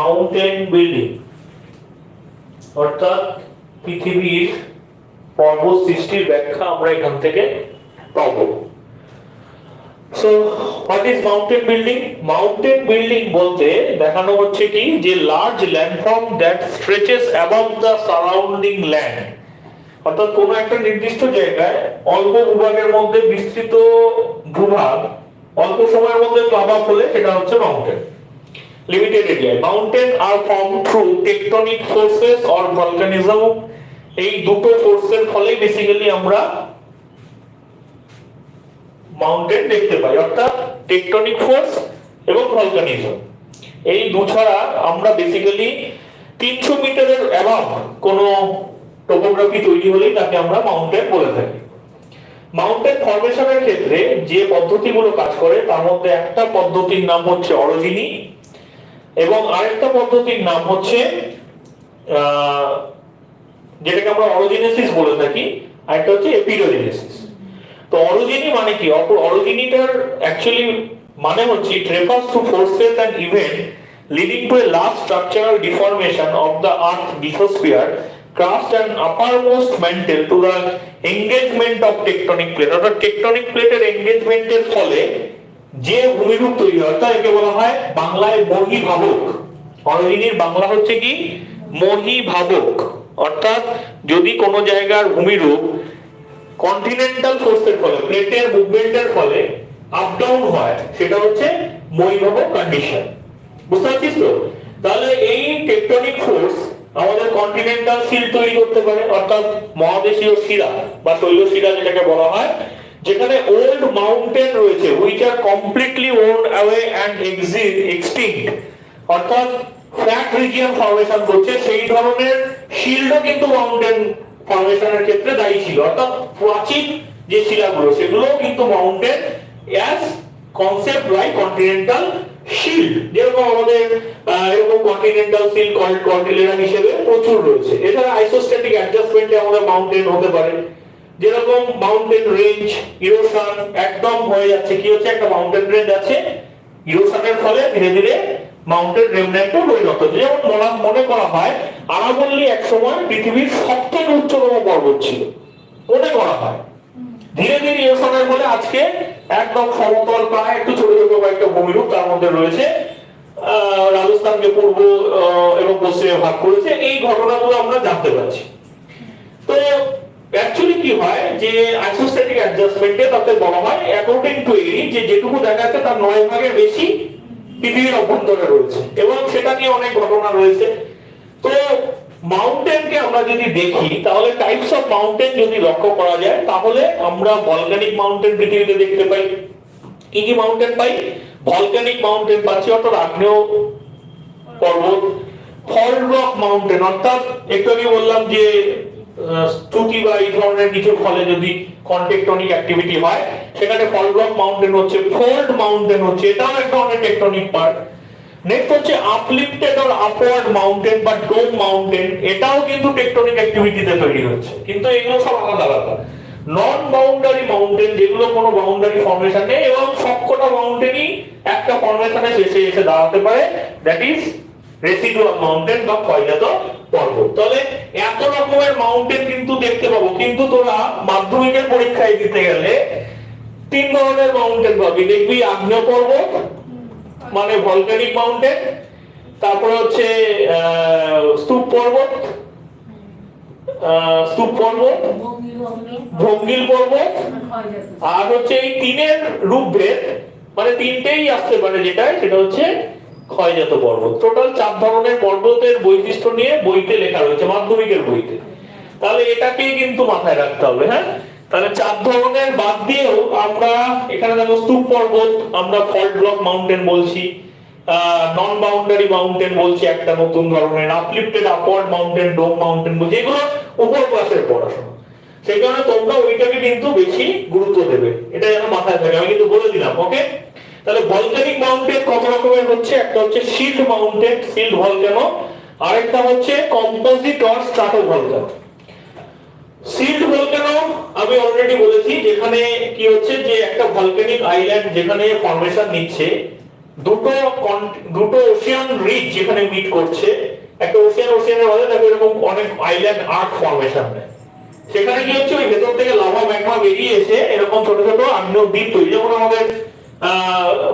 Mountain building অর্থাৎ পৃথিবীর পর্বত সৃষ্টির ব্যাখ্যা আমরা এখান থেকে পাবো। So what is mountain building mountain building বলতে দেখানো হচ্ছে কি? যে large landform that stretches above the surrounding land অর্থাৎ কোনো একটা নির্দিষ্ট জায়গায় অল্প ভূভাগের মধ্যে বিস্তৃত ভূভাগ, অল্প সময়ের মধ্যে প্লাব আপ হলে সেটা হচ্ছে মাউন্টেন লিমিটেড এরিয়ায় mountain are form through tectonic forces or volcanism এই দুটো ফোর্সের ফলে বেসিক্যালি আমরা মাউন্টেন দেখতে পাই, অর্থাৎ টেকটনিক ফোর্স এবং ভলকানিজম এই দু ছাড়া আমরা বেসিক্যালি তিনশো মিটারের অ্যাবাভ কোনো টোপোগ্রাফি তৈরি হলেই তাকে আমরা মাউন্টেন বলে থাকি। মাউন্টেন ফরমেশনের ক্ষেত্রে যে পদ্ধতিগুলো কাজ করে, তার মধ্যে একটা পদ্ধতির নাম হচ্ছে অরোজিনি এবং আরেকটা পদ্ধতির নাম হচ্ছে যেটাকে আমরা অরোজিনেসিস বলে থাকি, আরেকটা হচ্ছে এপিডোজেনেসিস। তো অরোজিনি মানে কি? অরোজিনিটার অ্যাকচুয়ালি মানে হচ্ছে it refers to forces and event leading to a large structural deformation of the earth lithosphere crust an uppermost mantle to the engagement of tectonic plate. অর্থাৎ টেকটনিক প্লেটের এঙ্গেজমেন্টের ফলে যে ভূমিরূপ তৈরি হয় তা একে বলা হয় বাংলায় মহিভাবক। অরোজিনির বাংলা হচ্ছে কি? মহিভাবক। অর্থাৎ যদি কোনো জায়গার ভূমিরূপ কন্টিনেন্টাল ফোর্সের ফলে প্লেটের মুভমেন্টের ফলে আপ ডাউন হয়, সেটা হচ্ছে মহিভাবক কন্ডিশন বুঝতে পারছিস তো? তাহলে এই টেকটনিক ফোর্স আমাদের কন্টিনেন্টাল শিল তৈরি করতে পারে, অর্থাৎ মহাদেশীয় শিরা বা তৈলশিরা যেটাকে বলা হয় যেখানে ওল্ড মাউন্টেন রয়েছে which are completely old away and exit extinct অর্থাৎ ফ্ল্যাট রিজিয়ন ফরমেশন করছে, সেই ধরনের শিল্ডও কিন্তু মাউন্টেন ফরমেশনের ক্ষেত্রে দায়ী ছিল। অর্থাৎ প্রাচীন যে শিলাগুলো, সেগুলোও কিন্তু mountain as concept by continental shield যেরকম আমাদের এরকম কন্টিনেন্টাল শিল্ড কন্টিলেরা হিসেবে প্রচুর রয়েছে। এছাড়া আইসোস্ট্যাটিক অ্যাডজাস্টমেন্টে আমাদের মাউন্টেন হতে পারে। যেরকম মাউন্টেন রেঞ্জ ইরোশন একদম হয়ে যাচ্ছে। কি হচ্ছে? একটা মাউন্টেন রেঞ্জ আছে। ইরোশনের ফলে ধীরে ধীরে মাউন্টেন রেমনেন্টও পরিণত যেমন মনে করা হয়, আরাবল্লী এক সময় পৃথিবীর সবথেকে উচ্চতম পর্বত ছিল। মনে করা হয়। ধীরে ধীরে ইরোশনের ফলে আজকে একদম সমতল, প্রায় একটু ছোট ছোট কয়েকটা ভূমিরূপ তার মধ্যে রয়েছে। রাজস্থানকে পূর্ব এবং পশ্চিমে ভাগ করেছে। এই ঘটনাগুলো আমরা জানতে পারছি। তো অ্যাকচুয়ালি কি হয় যে আইসোস্ট্যাটিক অ্যাডজাস্টমেন্টে তাতে বলা হয় অ্যাকর্ডিং টু এরি যে যেটুকু দেখা যাচ্ছে তার নয় ভাগের বেশি পৃথিবীর অভ্যন্তরে রয়েছে এবং সেটা নিয়ে অনেক ঘটনা রয়েছে। তো মাউন্টেনকে আমরা যদি দেখি, তাহলে টাইপস অফ মাউন্টেন যদি লক্ষ্য করা যায়, তাহলে আমরা ভলকানিক মাউন্টেন পৃথিবীতে দেখতে পাই। কি কি মাউন্টেন পাই? ভলকানিক মাউন্টেন পাচ্ছি, অর্থাৎ আগ্নেয় পর্বত। ফল রক মাউন্টেন অর্থাৎ একটু আগে বললাম যে ত্রুটি বা এই ধরনের কিছু ফলে যদি কন্টেকটনিক অ্যাক্টিভিটি হয় সেখানে ফল রক মাউন্টেন হচ্ছে ফোল্ড মাউন্টেন হচ্ছে, এটাও এক ধরনের টেকটনিক পার্ট নেক্সট হচ্ছে আপলিফটেড অর আপওয়ার্ড মাউন্টেন বা ডোম মাউন্টেন এটাও কিন্তু টেকটনিক অ্যাক্টিভিটিতে তৈরি হচ্ছে। কিন্তু এগুলো সব আলাদা আলাদা। নন বাউন্ডারি মাউন্টেন যেগুলো কোনো বাউন্ডারি ফর্মেশন নেই, এবং সবকটা মাউন্টেনই একটা ফর্মেশনে শেষে এসে দাঁড়াতে পারে দ্যাট ইজ রেসিডুয়াল মাউন্টেন বা ক্ষয়জাত পর্বত তাহলে এত রকমের মাউন্টেন কিন্তু দেখতে পাবো। কিন্তু তোরা মাধ্যমিকের পরীক্ষায় দিতে গেলে তিন ধরনের মাউন্টেন পাবি। দেখবি আগ্নেয় পর্বত মানে ভলকানিক মাউন্টেন তারপর হচ্ছে স্তূপ পর্বত স্তূপ পর্বত, ভঙ্গিল পর্বত, আর হচ্ছে এই তিনের রূপভেদ মানে তিনটেই আসতে পারে যেটা সেটা হচ্ছে ক্ষয়জাত পর্বত টোটাল চার ধরনের পর্বতের বৈশিষ্ট্য নিয়ে বইতে লেখা রয়েছে, মাধ্যমিকের বইতে। তাহলে এটাকেই কিন্তু মাথায় রাখতে হবে হ্যাঁ? তাহলে চার ধরনের বাদ দিয়েও আমরা এখানে দেখো স্তূপ পর্বত, আমরা ফল্ট ব্লক মাউন্টেন বলছি নন বাউন্ডারি মাউন্টেন বলছি, একটা নতুন ধরনের uplifted upward mountain dome mountain বলছি, এগুলো উপর ক্লাসের পড়াশোনা। সেই কারণে তোমরা ওইটাকে কিন্তু বেশি গুরুত্ব দেবে এটা যেন মাথায় থাকে, আমি কিন্তু বলে দিলাম ওকে তাহলে ভলকানিক মাউন্টেন কত রকমের হচ্ছে? একটা হচ্ছে শিল্ড মাউন্টেন শিল্ড ভলকানো আরেকটা হচ্ছে composite or strato volcano shield volcano আমি অলরেডি বলেছি, যেখানে কি হচ্ছে যে একটা ভলকানিক আইল্যান্ড যেখানে ফর্মেশন নিচ্ছে, দুটো দুটো ওশিয়ান রিচ যেখানে মিট করছে, একটা ওশিয়ান ওশিয়ানের মধ্যে দেখো এরকম অনেক আইল্যান্ড আর্ট ফর্মেশন নেয় সেখানে কি হচ্ছে, ওই ভেতর থেকে লাভা ম্যাগমা বেরিয়ে এসে এরকম ছোট ছোট আগ্নেয় দ্বীপ তৈরি। যেমন আমাদের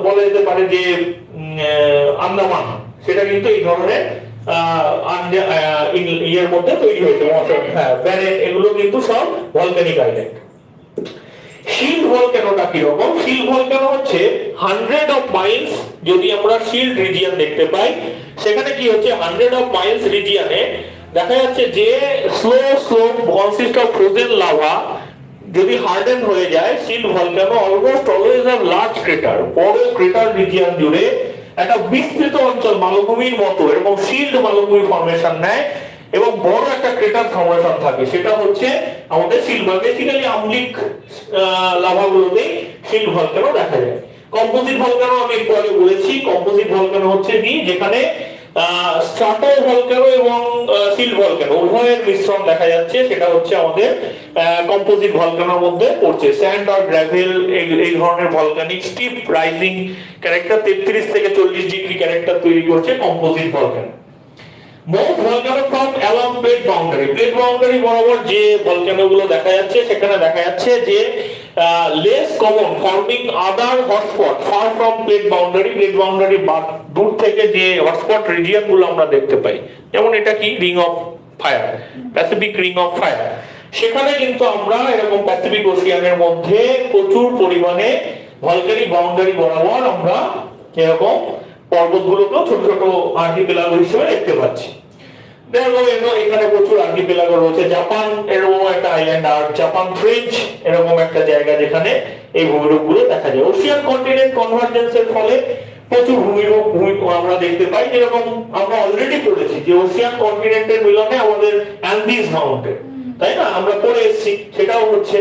বলা যেতে পারে যে আন্দামান। সেটা কিন্তু এই ধরনের ইয়ের মধ্যে তৈরি হয়েছে হ্যাঁ এগুলো কিন্তু সব ভলকানিক আইল্যান্ড শিল্ড ভলক্যানোটা কি রকম শিল্ড ভলক্যানো হচ্ছে হান্ড্রেড অফ মাইলস যদি আমরা শিল্ড রিজিয়ন দেখতে পাই, সেখানে কি হচ্ছে? হান্ড্রেড অফ মাইলস রিজিয়নে দেখা যাচ্ছে যে slow slow consist of frozen lava যদি হার্ডেন হয়ে যায় shield volcano almost always have large crater বড় ক্রেটার রিজিয়ন জুড়ে একটা বিস্তৃত অঞ্চল, মালভূমির মতো, এরকম শিল্ড মালভূমি ফর্মেশন নেয় এবং বড় একটা ক্রেটার ফর্মেশন থাকে। সেটা হচ্ছে আমাদের সিলভার বেসিক্যালি আমলিক লাভাগুলোতেই শিল্ড ভলকানো দেখা যায়। কম্পোজিট ভলকানো আমি আগে বলেছি। কম্পোজিট ভলকানো হচ্ছে কি? যেখানে স্ট্রাটো ভলকানো এবং সিল ভলকানো উভয়ের মিশ্রণ দেখা যাচ্ছে। সেটা হচ্ছে আমাদের কম্পোজিট ভলকানোর মধ্যে পড়ছে। স্যান্ড আর গ্র্যাভেল এই ধরনের ভলকানিক স্টিপ রাইজিং ক্যারেক্টার তেত্রিশ থেকে চল্লিশ ডিগ্রি ক্যারেক্টার তৈরি করছে composite volcano most volcano from along plate boundary plate boundary বরাবর যে ভলকানো গুলো দেখা যাচ্ছে, সেখানে দেখা যাচ্ছে যে less common forming other hotspot far from plate boundary plate boundary দূর থেকে যে হটস্পট রিজিয়নগুলো আমরা দেখতে পাই। যেমন এটা কি? Ring of fire Pacific ring of fire সেখানে কিন্তু আমরা এরকম প্যাসিফিক ওশিয়ানের মধ্যে প্রচুর পরিমাণে ভলকানিক বাউন্ডারি বরাবর আমরা এরকম পর্বতগুলোকেও ছোট ছোট আর্কিপেলাগো হিসেবে দেখতে পাচ্ছি। এখানে প্রচুর আর্কিপেলাগো রয়েছে। আইল্যান্ড আর জাপান এরকম একটা জায়গা যেখানে এই ভূমিরূপগুলো দেখা যায়। ওশিয়ান ফলে প্রচুর আমরা দেখতে পাই। আমরা অলরেডি যে ওশিয়ান মিলনে আমাদের মাউন্টেন তাই না? আমরা এসেছি, সেটাও হচ্ছে।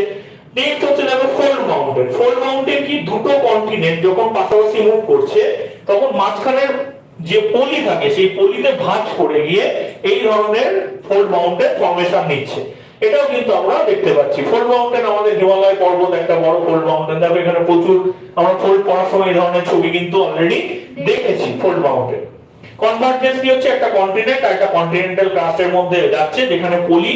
কি? দুটো কন্টিনেন্ট যখন পাশাপাশি মুভ করছে, তখন মাঝখানের যে পলি থাকে, সেই পলিতে ভাঁজ পড়ে গিয়ে এই ধরনের ফোল্ড মাউন্টেন ফর্মেশন নিচ্ছে। এটাও কিন্তু আমরা দেখতে পাচ্ছি। ফোল্ড মাউন্টেন আমাদের হিমালয় পর্বত একটা বড় ফোল্ড মাউন্টেন দেখো এখানে প্রচুর আমরা ফোল্ড পড়ার সময় এই ধরনের ছবি কিন্তু অলরেডি দেখেছি ফোল্ড মাউন্টেন কনভার্জেন্স কি হচ্ছে? একটা কন্টিনেন্ট আর একটা কন্টিনেন্টাল ক্রাস্টের মধ্যে যাচ্ছে, যেখানে পলি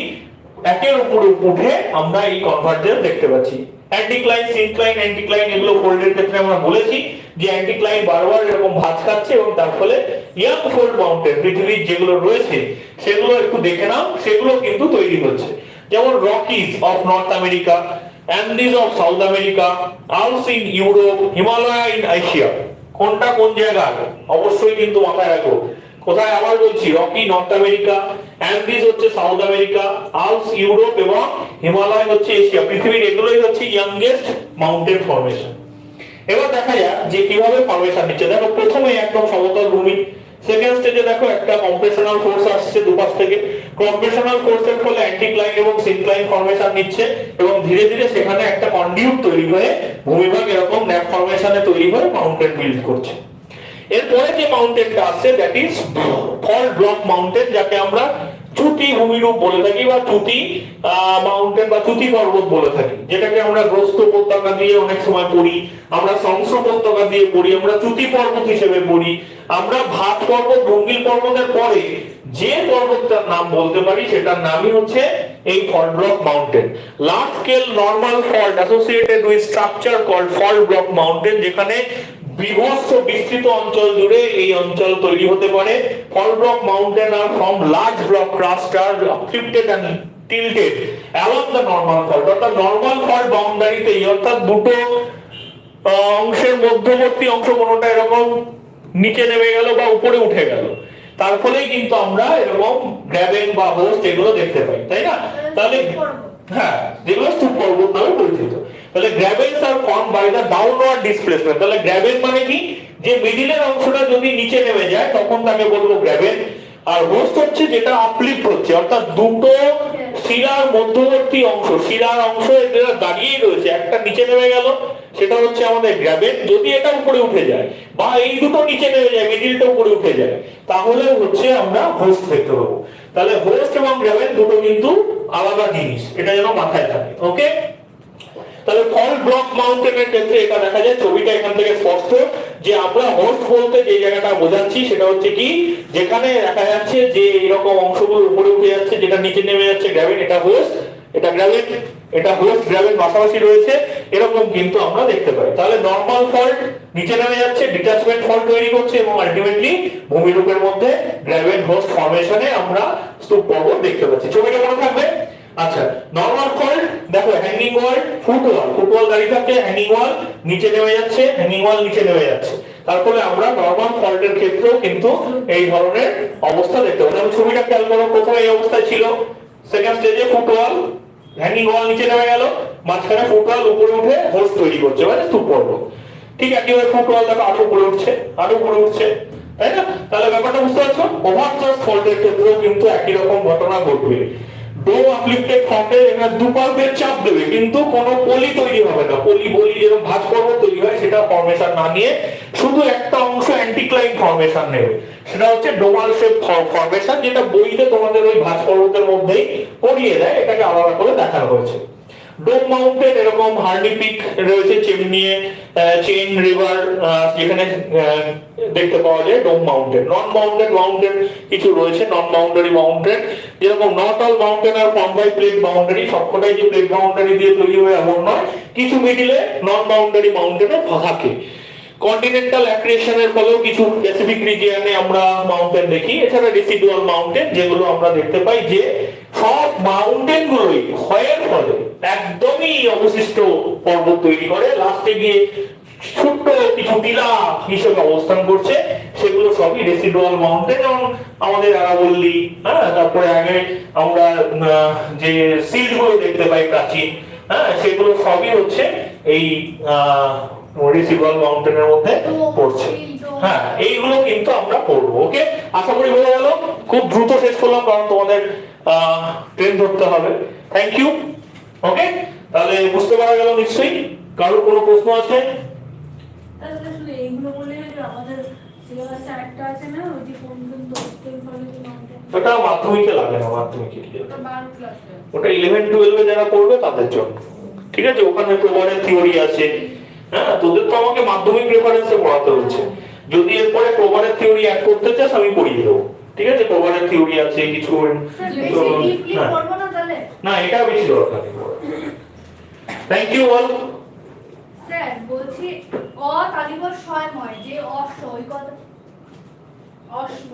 একের উপরে উঠে আমরা এই কনভার্জেন্স দেখতে পাচ্ছি। অ্যান্টিক্লাইন সিনক্লাইন অ্যান্টিক্লাইন এগুলো ফোল্ডের ক্ষেত্রে আমরা বলেছি যে অ্যান্টিক্লাইন বারবার এরকম ভাঁজ খাচ্ছে এবং তার ফলে ইয়াং ফোল্ড মাউন্টেন পৃথিবীর যেগুলো রয়েছে, সেগুলো একটু দেখে নাও, সেগুলো কিন্তু তৈরি হচ্ছে। যেমন Rockies of North America Andes of South America Alps in Europe Himalaya in Asia কোনটা কোন জায়গায় অবশ্যই কিন্তু মাথায় রাখো। কোথায় আবার বলছি? রকি নর্থ আমেরিকা অ্যান্ডিজ হচ্ছে সাউথ আমেরিকা আলস ইউরোপ এবং হিমালয় হচ্ছে এশিয়া পৃথিবীর এগুলোই হচ্ছে ইয়াংগেস্ট মাউন্টেন ফরমেশন এবার দেখা যাক যে কীভাবে ফরমেশন নিচ্ছে দেখো, প্রথমে একদম সমতল ভূমি। সেকেন্ড স্টেজে দেখো একটা কম্প্রেশনাল ফোর্স আসছে দুপাশ থেকে। কম্প্রেশনাল ফোর্সের ফলে অ্যান্টিক্লাইন এবং সিনক্লাইন ফরমেশন নিচ্ছে এবং ধীরে ধীরে সেখানে একটা কন্ডিউট তৈরি হয়ে ভূমিভাগ এরকম ন্যাপ ফরমেশনে তৈরি হয়ে মাউন্টেন বিল্ড করছে। এরপরে যে মাউন্টেনটা আসছে that is fault block mountain যাকে আমরা চুতি ভূমিরূপ বলে থাকি বা চুতি মাউন্টেন বা চুতি পর্বত বলে থাকি। যেটাকে আমরা গ্রস্ত উপত্যকা দিয়ে অনেক সময় পড়ি, আমরা সংস উপত্যকা দিয়ে পড়ি, আমরা চুতি পর্বত হিসেবে পড়ি, আমরা ভাত পর্বত ভঙ্গিল পর্বতের পরে যে পর্বতটার নাম বলতে পারি, সেটার নামই হচ্ছে এই fault block mountain large scale normal fault associated with structure call fault block mountain যেখানে বিভৎস বিস্তৃত অঞ্চল জুড়ে এই অঞ্চল তৈরি হতে পারে। Fault block mountain are from large block crust are অবক্রিপ্টেড and tilted along the normal fault. অর্থাৎ নর্মাল ফল্ট অর্থাৎ দুটো অংশের মধ্যবর্তী অংশ কোনোটা এরকম নিচে নেমে গেল বা উপরে উঠে গেল। তার ফলেই কিন্তু আমরা এরকম গ্র্যাবেন বা হোস্ট এগুলো দেখতে পাই তাই না? তাহলে হ্যাঁ যেগুলো স্তূপ পর্বত নামে পরিচিত। তাহলে grabens are form by the downward displacement তাহলে গ্র্যাবেন মানে কি? যে মিডিলের অংশটা যদি নিচে নেমে যায়, তখন তাকে বলব গ্র্যাবেন আর হোস্ট হচ্ছে যেটা আপলিফ্ট হচ্ছে, অর্থাৎ দুটো শিরার মধ্যবর্তী অংশ শিরার অংশ এটা দাঁড়িয়েই রয়েছে। একটা নিচে নেমে গেল, সেটা হচ্ছে আমাদের গ্র্যাবেন যদি এটা উপরে উঠে যায়, বা এই দুটো নিচে নেমে যায় মিডিলটা উপরে উঠে যায়, তাহলে হচ্ছে আমরা হোস্ট দেখতে পাবো। তাহলে হোস্ট এবং গ্র্যাবেন দুটো কিন্তু আলাদা জিনিস, এটা যেন মাথায় থাকে ওকে তাহলে ব্লক মাউন্টেনের ক্ষেত্রে এটা দেখা যায়? ছবিটা এখান থেকে স্পষ্ট যে আমরা হোস্ট বলতে যে জায়গাটা বোঝাচ্ছি সেটা হচ্ছে কি? যেখানে দেখা যাচ্ছে যে এরকম অংশগুলো উপরে উঠে যাচ্ছে, যেটা নিচে নেমে যাচ্ছে গ্র্যাভিট এটা হোস্ট এটা গ্র্যাভিট এটা হোস্ট পাশাপাশি রয়েছে। এরকম কিন্তু আমরা দেখতে পাই। তাহলে নর্মাল ফল্ট নিচে নেমে যাচ্ছে ডিটাচমেন্ট ফল্ট তৈরি করছে এবং আলটিমেটলি ভূমিরূপের মধ্যে গ্র্যাভিট হোস্ট ফর্মেশনে আমরা স্তূপ দেখতে পাচ্ছি। ছবিটা মনে থাকবে? আচ্ছা নর্মাল ফল্ট দেখো হ্যাঙ্গিং ওয়াল থাকছে হ্যাঙ্গিং ওয়াল নিচে নেমে যাচ্ছে হ্যাঙ্গিং ওয়াল নিচে নেমে যাচ্ছে। তারপরে আমরা নর্মাল ক্ষেত্রেও কিন্তু এই ধরনের অবস্থা দেখতে পাবো। যেমন ছবিটা খেয়াল করো, প্রথমে এই অবস্থায় ছিল। সেকেন্ড স্টেজে হ্যাঙ্গিং ওয়াল নিচে নেমে গেল। মাঝখানে উপরে উঠে হোস্ট তৈরি করছে মানে ঠিক একেবারে ফুটওয়াল দেখো, আরও উপরে উঠছে, আরও উপরে উঠছে। তাই না? তাহলে ব্যাপারটা বুঝতে পারছ? ওভারচার্জ ফল্টের ক্ষেত্রেও কিন্তু একই রকম ঘটনা ঘটবে। ডো আপলিফটেড ফ্রন্টে এবার দুপাশ দিয়ে চাপ দেবে, কিন্তু কোনো পলি তৈরি হবে না। পলি বলি যেরকম ভাঁজ পর্ব তৈরি হয়, সেটা ফর্মেশন না নিয়ে শুধু একটা অংশ অ্যান্টিক্লাইন ফর্মেশন নেবে। সেটা হচ্ছে ডোমাল শেপ ফর্মেশন যেটা বইতে তোমাদের ওই ভাঁজ পর্বতের মধ্যেই করিয়ে দেয়, এটাকে আলাদা করে দেখানো হয়েছে। ডোম মাউন্টেন এরকম হার্ডি পিক রয়েছে, চেমনিয়ে চেন রিভার যেখানে দেখতে পাওয়া যায় dome mountain non mountain mountain কিছু রয়েছে নন বাউন্ডারি মাউন্টেন যেরকম North all mountain are form by plate boundary সবকটাই যে প্লেট বাউন্ডারি দিয়ে তৈরি হয় এমন নয়। কিছু মিডিলে নন বাউন্ডারি মাউন্টেনও থাকে। কন্টিনেন্টাল অ্যাক্রিয়েশনের ফলেও কিছু প্যাসিফিক রিজিয়নে আমরা মাউন্টেন দেখি। এছাড়া রেসিডুয়াল মাউন্টেন যেগুলো আমরা দেখতে পাই যে সব মাউন্টেন গুলোই ক্ষয়ের ফলে একদমই অবশিষ্ট পর্বত তৈরি করে। লাস্টে গিয়ে ছোট্ট কিছু টিলা হিসেবে অবস্থান করছে সেগুলো সবই রেসিডুয়াল মাউন্টেন যেমন আমাদের আরাবল্লী হ্যাঁ তারপরে আগে আমরা আহ, যে সিল্ডগুলো দেখতে পাই প্রাচীন হ্যাঁ সেগুলো সবই হচ্ছে এই রেসিডুয়াল মাউন্টেনের মধ্যে পড়ছে। হ্যাঁ এইগুলো কিন্তু আমরা পড়ব ওকে আশা করি বোঝা গেল। খুব দ্রুত শেষ করলাম কারণ তোমাদের ট্রেন ধরতে হবে। থ্যাংক ইউ ওকে তাহলে বুঝতে পারা গেল নিশ্চয়ই কারোর কোনো প্রশ্ন আছে? ওটা মাধ্যমিকে লাগে না মাধ্যমিকে ওটা ইলেভেন টুয়েলভে যারা পড়বে তাদের জন্য। ঠিক আছে ওখানে প্রবারের থিওরি আছে। হ্যাঁ তোদের তো আমাকে মাধ্যমিক রেফারেন্সে পড়াতে হচ্ছে। যদি এরপরে প্রবারের থিওরি অ্যাড করতে চাস আমি পড়িয়ে দেবো। ঠিক আছে? প্রবারের থিওরি আছে কিছু হ্যাঁ। না এটা বেশি দরকার থ্যাংক ইউ অল স্যার বলছি অ তালিবর ছয় ময় যে অশ্ব ওই কথা অশ্ম